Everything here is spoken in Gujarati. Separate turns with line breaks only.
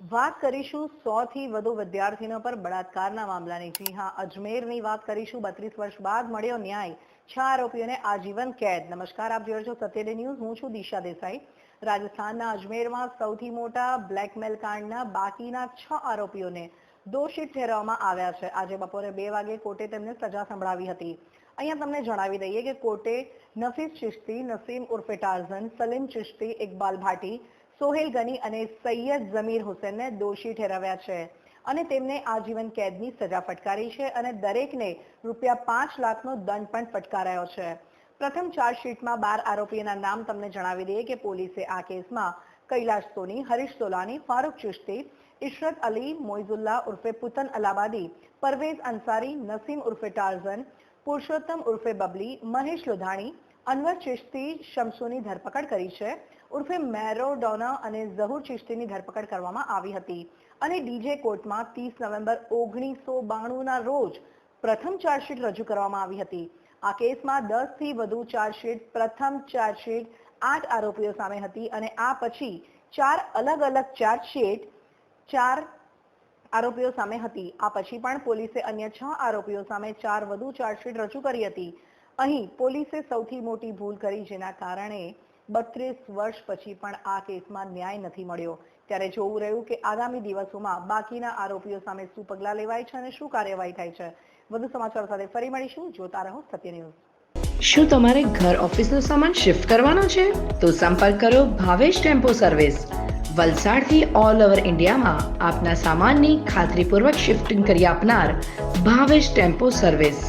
વાત કરીશું સો થી વધુ વિદ્યાર્થીનો પર બળાત્કારના મામલાની. જી હા, અજમેરની વાત કરીશું. બત્રીસ વર્ષ બાદ મળ્યો ન્યાય. છ આરોપીઓને આજીવન કેદ. નમસ્કાર, આપ છો સત્યડે ન્યૂઝ. હું છું દિશા દેસાઈ. રાજસ્થાનના અજમેરમાં સૌથી મોટા બ્લેકમેલ કાંડના બાકીના છ આરોપીઓને દોષિત ઠેરવવામાં આવ્યા છે. આજે બપોરે બે વાગે કોર્ટે તેમને સજા સંભળાવી હતી. અહીંયા તમને જણાવી દઈએ કે કોર્ટે નફીસ ચિશ્તી, નસીમ ઉર્ફે ટાર્ઝન, સલીમ ચિશ્તી, ઇકબાલ ભાટી સોહેલ ગની અને સૈયદ જમીર હુસેનને દોષી ઠેરવ્યા છે અને તેમને આજીવન કેદની સજા ફટકારી છે અને દરેકને રૂપિયા પાંચ લાખનો દંડ પણ ફટકારાયો છે. પ્રથમ ચાર્જશીટમાં બાર આરોપીઓના નામ તમને જણાવી દઈએ કે પોલીસે આ કેસમાં કૈલાશ સોની, હરીશ સોલાની, ફારૂક ચુશ્તી ઇશરત અલી, મોઇઝુલ્લા ઉર્ફે પુતન અલાબાદી, પરવેઝ અંસારી, નસીમ ઉર્ફે ટાર્ઝન, પુરુષોત્તમ ઉર્ફે બબલી, મહેશ લોધાણી અનવર ચિશ્તી શમસુની ધરપકડ કરી છે. ઉર્ફે મેરોડોના અને ઝહુર ચિશ્તીની ધરપકડ કરવામાં આવી હતી. અને ડીજે કોર્ટમાં ત્રીસ નવેમ્બર ઓગણીસો બાણુંના રોજ પ્રથમ ચાર્જશીટ રજૂ કરવામાં આવી હતી. આ કેસમાં દસથી વધુ ચાર્જશીટ, પ્રથમ ચાર્જશીટ, આઠ આરોપીઓ સામે હતી અને આ પછી ચાર અલગ અલગ ચાર્જશીટ, ચાર આરોપીઓ સામે હતી. આ પછી પણ પોલીસે અન્ય છ આરોપીઓ સામે ચાર વધુ ચાર્જશીટ રજૂ કરી હતી. અહીં પોલીસે સૌથી મોટી ભૂલ કરી જેના કારણે બત્રીસ વર્ષ પછી પણ આ કેસમાં ન્યાય નથી મળ્યો. ત્યારે જોવું રહ્યું કે આગામી દિવસોમાં બાકીના આરોપીઓ સામે શું પગલાં લેવાય છે અને શું કાર્યવાહી થાય છે. વધુ સમાચાર સાથે ફરી મળીશું. જોતા રહો સત્ય ન્યૂઝ.
શું તમારે ઘર ઓફિસનો સામાન શિફ્ટ કરવાનો છે? તો સંપર્ક કરો ભાવેશ ટેમ્પો સર્વિસ. વલસાડથી ઓલ ઓવર ઇન્ડિયામાં આપના સામાનની ખાતરીપૂર્વક શિફ્ટિંગ કરી આપનાર ભાવેશ ટેમ્પો સર્વિસ.